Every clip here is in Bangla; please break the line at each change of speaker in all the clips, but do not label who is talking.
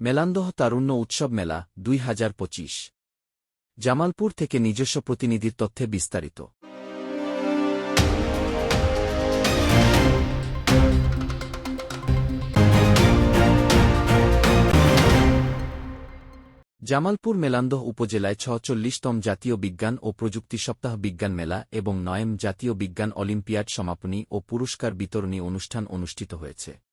মেলান্দহ তারুণ্য উৎসব মেলা, দুই হাজার পঁচিশ। জামালপুর থেকে নিজস্ব প্রতিনিধির তথ্যে বিস্তারিত। জামালপুর মেলান্দহ উপজেলায় ছচল্লিশতম জাতীয় বিজ্ঞান ও প্রযুক্তি সপ্তাহ বিজ্ঞান মেলা এবং নয়েম জাতীয় বিজ্ঞান অলিম্পিয়াড সমাপনী ও পুরস্কার বিতরণী অনুষ্ঠান অনুষ্ঠিত হয়েছে।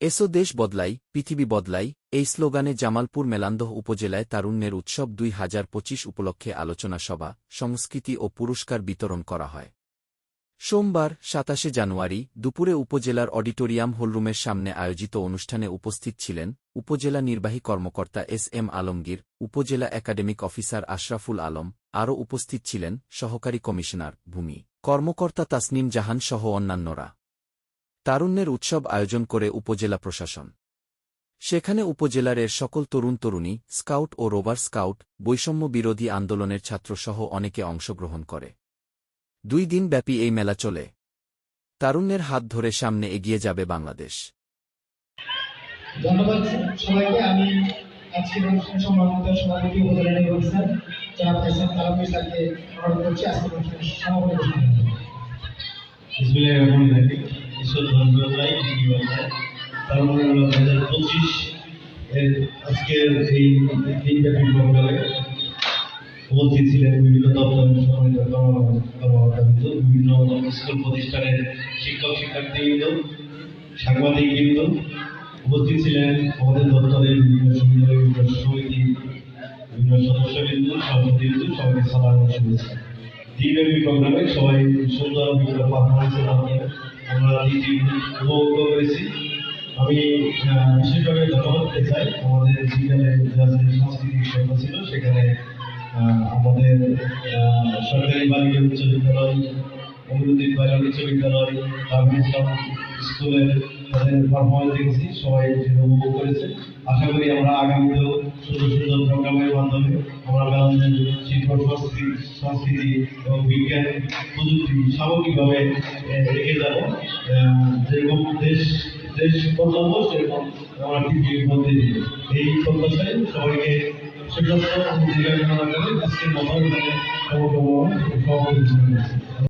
এসো দেশ বদলাই, পৃথিবী বদলাই, এই স্লোগানে জামালপুর মেলান্দহ উপজেলায় তারুণ্যের উৎসব দুই হাজার পঁচিশ উপলক্ষে আলোচনা সভা, সংস্কৃতি ও পুরস্কার বিতরণ করা হয়। সোমবার, সাতাশে জানুয়ারি, দুপুরে উপজেলার অডিটোরিয়াম হলরুমের সামনে আয়োজিত অনুষ্ঠানে উপস্থিত ছিলেন উপজেলা নির্বাহী কর্মকর্তা এস এম আলমগীর, উপজেলা একাডেমিক অফিসার আশরাফুল আলম, আরও উপস্থিত ছিলেন সহকারী কমিশনার ভূমি। কর্মকর্তা তাসনিম জাহান সহ অন্যান্যরা। তারুণ্যের উৎসব আয়োজন করে উপজেলা প্রশাসন। সেখানে উপজেলার এর সকল তরুণ তরুণী স্কাউট ও রোভার স্কাউট বৈষম্য বিরোধী আন্দোলনের ছাত্রসহ অনেকে অংশগ্রহণ করে। দুই দিন ব্যাপী এই মেলা চলে। তারুণ্যের হাত ধরে সামনে এগিয়ে যাবে বাংলাদেশ।
ধন্যবাদ সবাইকে। আমি আজকের অনুষ্ঠানে সম্মানিত সভাপতি উপজেলা নির্বাহী স্যার স্যারকে অনুরোধ করছি আজকের অনুষ্ঠানে সমাপনী ঘোষণা করতে।
বিসমিল্লাহির রহমানির রহিম ঈশ্বর ধন্যবাদ জানাই ধন্যবাদ জানাই তার মানে দু পঁচিশ এর এই দিনব্যাপী প্রোগ্রামে উপস্থিত ছিলেন বিভিন্ন দপ্তরের সম্মানিত কর্মকর্তাবৃন্দ, বিভিন্ন স্কুল প্রতিষ্ঠানের শিক্ষক, শিক্ষার্থীবৃন্দ, সাংবাদিকবৃন্দ, উপস্থিত ছিলেন আমাদের দপ্তরের বিভিন্ন সমিতি বিভিন্ন সমিতি, বিভিন্ন সদস্যবৃন্দ, সভাপতিবৃন্দ, সবাইকে সালাম শুভেচ্ছা দিনব্যাপী প্রোগ্রামে সবাই সুন্দর বিভিন্ন পারফরমেন্সের মাধ্যমে আমরা উপভোগ করেছি। আমি বিশেষভাবে আমাদের আজকে সাংস্কৃতিক সভা সেখানে আমাদের সরকারি বালিকা উচ্চ বিদ্যালয় স্কুলের তাদের পারফরমেন্স দেখেছি, সবাই সেটা উপভোগ করেছে। আশা করি আমরা আগামীতেও সুন্দর সুন্দর প্রোগ্রামের মাধ্যমে আমরা মেলান্দের শিল্প, সংস্কৃতি সংস্কৃতি এবং বিজ্ঞান প্রযুক্তি সামগ্রিকভাবে এগিয়ে যাব। যেরকম দেশ দেশ বদলাবো, সেরকম আমরা পৃথিবীর মধ্যে এই প্রত্যাশায় সবাইকে সুস্বাস্থ্য দীর্ঘায়ু কামনা করে আজকের মতো সভাপতি